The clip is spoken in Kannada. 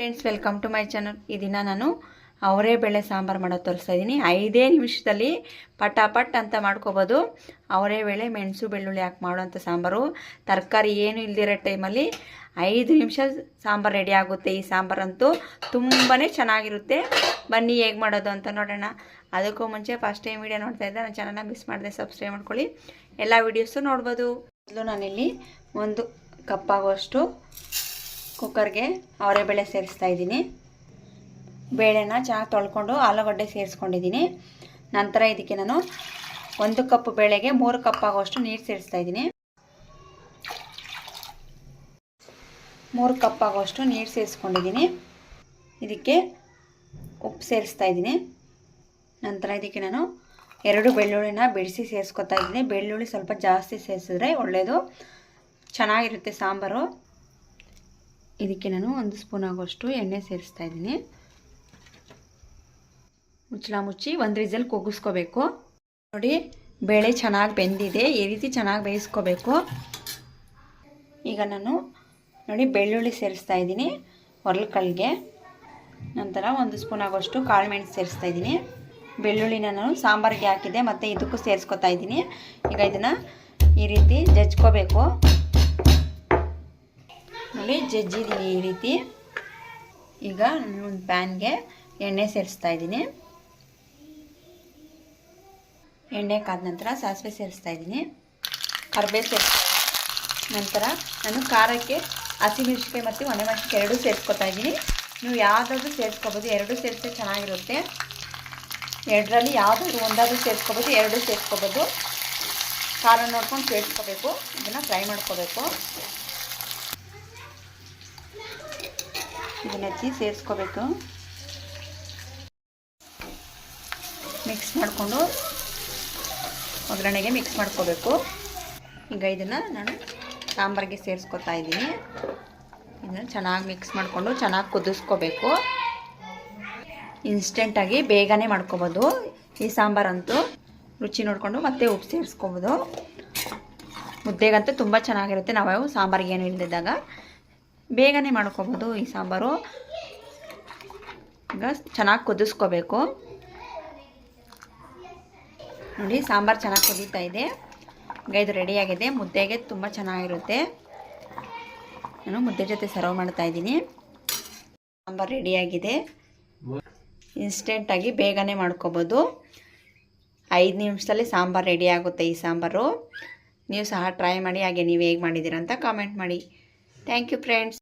Friends welcome to my channel ಈ ದಿನ ನಾನು ಅವರೇ ಬೇಳೆ ಸಾಂಬಾರು ಮಾಡೋದು ತೋರಿಸ್ತಾ ಇದ್ದೀನಿ ಐದೇ ನಿಮಿಷದಲ್ಲಿ ಪಟಾಪಟ್ ಅಂತ ಮಾಡ್ಕೋಬೋದು. ಅವರೇ ಬೇಳೆ ಮೆಣಸು ಬೆಳ್ಳುಳ್ಳಿ ಹಾಕಿ ಮಾಡುವಂಥ ಸಾಂಬಾರು. ತರಕಾರಿ ಏನು ಇಲ್ದಿರೋ ಟೈಮಲ್ಲಿ ಐದು ನಿಮಿಷ ಸಾಂಬಾರು ರೆಡಿ ಆಗುತ್ತೆ. ಈ ಸಾಂಬಾರಂತೂ ತುಂಬಾ ಚೆನ್ನಾಗಿರುತ್ತೆ. ಬನ್ನಿ ಹೇಗೆ ಮಾಡೋದು ಅಂತ ನೋಡೋಣ. ಅದಕ್ಕೂ ಮುಂಚೆ ಫಸ್ಟ್ ಟೈಮ್ ವೀಡಿಯೋ ನೋಡ್ತಾ ಇದ್ದೆ ನನ್ನ ಚಾನಲ್ನ ಮಿಸ್ ಮಾಡಿದೆ ಸಬ್ಸ್ಕ್ರೈಬ್ ಮಾಡ್ಕೊಳ್ಳಿ. ಎಲ್ಲ ವೀಡಿಯೋಸು ನೋಡ್ಬೋದು. ಮೊದಲು ನಾನಿಲ್ಲಿ ಒಂದು ಕಪ್ಪಾಗುವಷ್ಟು ಕುಕ್ಕರ್ಗೆ ಅವರೆಬೇಳೆ ಸೇರಿಸ್ತಾ ಇದ್ದೀನಿ. ಬೇಳೆನ ಚೆನ್ನಾಗಿ ತೊಳ್ಕೊಂಡು ಆಲೂಗಡ್ಡೆ ಸೇರಿಸ್ಕೊಂಡಿದ್ದೀನಿ. ನಂತರ ಇದಕ್ಕೆ ನಾನು ಒಂದು ಕಪ್ ಬೇಳೆಗೆ ಮೂರು ಕಪ್ ಆಗುವಷ್ಟು ನೀರು ಸೇರಿಸ್ತಾ ಇದ್ದೀನಿ. ಮೂರು ಕಪ್ ಆಗುವಷ್ಟು ನೀರು ಸೇರಿಸ್ಕೊಂಡಿದ್ದೀನಿ. ಇದಕ್ಕೆ ಉಪ್ಪು ಸೇರಿಸ್ತಾ ಇದ್ದೀನಿ. ನಂತರ ಇದಕ್ಕೆ ನಾನು ಎರಡು ಬೆಳ್ಳುಳ್ಳಿನ ಬಿಡಿಸಿ ಸೇರಿಸ್ಕೊತಾ ಇದ್ದೀನಿ. ಬೆಳ್ಳುಳ್ಳಿ ಸ್ವಲ್ಪ ಜಾಸ್ತಿ ಸೇರಿಸಿದ್ರೆ ಒಳ್ಳೆಯದು ಚೆನ್ನಾಗಿರುತ್ತೆ ಸಾಂಬಾರು. ಇದಕ್ಕೆ ನಾನು ಒಂದು ಸ್ಪೂನ್ ಆಗೋಷ್ಟು ಎಣ್ಣೆ ಸೇರಿಸ್ತಾ ಇದ್ದೀನಿ. ಮುಚ್ಚಳ ಮುಚ್ಚಿ ಒಂದು ವಿಸಲ್ ಕೂಗಿಸ್ಕೋಬೇಕು. ನೋಡಿ, ಬೇಳೆ ಚೆನ್ನಾಗಿ ಬೆಂದಿದೆ, ಈ ರೀತಿ ಚೆನ್ನಾಗಿ ಬೇಯಿಸ್ಕೋಬೇಕು. ಈಗ ನಾನು ನೋಡಿ ಬೆಳ್ಳುಳ್ಳಿ ಸೇರಿಸ್ತಾ ಇದ್ದೀನಿ ಹೊರಲ್ಕಲ್ಗೆ ನಂತರ ಒಂದು ಸ್ಪೂನ್ ಆಗೋಷ್ಟು ಕಾಳು ಮೆಣಸು ಸೇರಿಸ್ತಾ ಇದ್ದೀನಿ. ಬೆಳ್ಳುಳ್ಳಿನ ನಾನು ಸಾಂಬಾರಿಗೆ ಹಾಕಿದೆ ಮತ್ತು ಇದಕ್ಕೂ ಸೇರಿಸ್ಕೊತಾ ಇದ್ದೀನಿ. ಈಗ ಇದನ್ನು ಈ ರೀತಿ ಜಜ್ಕೋಬೇಕು. ನೋಡಿ ಜಜ್ಜಿದ್ದೀನಿ ಈ ರೀತಿ. ಈಗ ಒಂದು ಪ್ಯಾನ್ಗೆ ಎಣ್ಣೆ ಸೇರಿಸ್ತಾ ಇದ್ದೀನಿ. ಎಣ್ಣೆ ಕಾದ ನಂತರ ಸಾಸಿವೆ ಸೇರಿಸ್ತಾ ಇದ್ದೀನಿ. ಕರ್ಬೇ ಸೇರಿಸ್ತಾ ನಂತರ ನಾನು ಖಾರಕ್ಕೆ ಹಸಿಮೆಣ್ಸಿಕಾಯಿ ಮತ್ತು ಒಣಮೆಣ್ಸಿಕಾಯಿ ಎರಡೂ ಸೇರಿಸ್ಕೊತಾ ಇದ್ದೀನಿ. ನೀವು ಯಾವುದಾದ್ರೂ ಸೇರಿಸ್ಕೋಬೋದು. ಎರಡೂ ಸೇರಿಸಿದ್ರೆ ಚೆನ್ನಾಗಿರುತ್ತೆ. ಎರಡರಲ್ಲಿ ಯಾವುದಾದ್ರೂ ಒಂದಾದರೂ ಸೇರಿಸ್ಕೋಬೋದು. ಎರಡೂ ಸೇರಿಸ್ಕೋಬೋದು. ಖಾರ ನೋಡ್ಕೊಂಡು ಸೇರಿಸ್ಕೋಬೇಕು. ಇದನ್ನು ಫ್ರೈ ಮಾಡ್ಕೋಬೇಕು. ಇದನ್ನ ಹೆಚ್ಚಿ ಸೇರಿಸ್ಕೋಬೇಕು. ಮಿಕ್ಸ್ ಮಾಡಿಕೊಂಡು ಒಗ್ಗರಣೆಗೆ ಮಿಕ್ಸ್ ಮಾಡ್ಕೋಬೇಕು. ಈಗ ಇದನ್ನು ನಾನು ಸಾಂಬಾರಿಗೆ ಸೇರಿಸ್ಕೊತಾ ಇದ್ದೀನಿ. ಇದನ್ನು ಚೆನ್ನಾಗಿ ಮಿಕ್ಸ್ ಮಾಡಿಕೊಂಡು ಚೆನ್ನಾಗಿ ಕುದಿಸ್ಕೋಬೇಕು. ಇನ್ಸ್ಟೆಂಟಾಗಿ ಬೇಗನೆ ಮಾಡ್ಕೊಬೋದು. ಈ ಸಾಂಬಾರಂತೂ ರುಚಿ ನೋಡಿಕೊಂಡು ಮತ್ತೆ ಉಪ್ಪು ಸೇರಿಸ್ಕೊಬೋದು. ಮುದ್ದೆಗಂತೂ ತುಂಬ ಚೆನ್ನಾಗಿರುತ್ತೆ. ನಾವು ಸಾಂಬಾರಿಗೆ ಏನು ಇಲ್ಲದಿದ್ದಾಗ ಬೇಗನೆ ಮಾಡ್ಕೋಬೋದು ಈ ಸಾಂಬಾರು. ಈಗ ಚೆನ್ನಾಗಿ ಕುದಿಸ್ಕೋಬೇಕು. ನೋಡಿ, ಸಾಂಬಾರು ಚೆನ್ನಾಗಿ ಕುದೀತಾ ಇದೆ. ಈಗ ಇದು ರೆಡಿಯಾಗಿದೆ ಮುದ್ದೆಗೆ ತುಂಬ ಚೆನ್ನಾಗಿರುತ್ತೆ. ನಾನು ಮುದ್ದೆ ಜೊತೆ ಸರ್ವ್ ಮಾಡ್ತಾ ಇದ್ದೀನಿ. ಸಾಂಬಾರು ರೆಡಿಯಾಗಿದೆ ಇನ್ಸ್ಟೆಂಟಾಗಿ ಬೇಗನೆ ಮಾಡ್ಕೋಬೋದು. ಐದು ನಿಮಿಷದಲ್ಲಿ ಸಾಂಬಾರು ರೆಡಿ ಆಗುತ್ತೆ ಈ ಸಾಂಬಾರು. ನೀವು ಸಹ ಟ್ರೈ ಮಾಡಿ, ಹಾಗೆ ನೀವು ಹೇಗೆ ಮಾಡಿದ್ದೀರ ಅಂತ ಕಾಮೆಂಟ್ ಮಾಡಿ. Thank you friends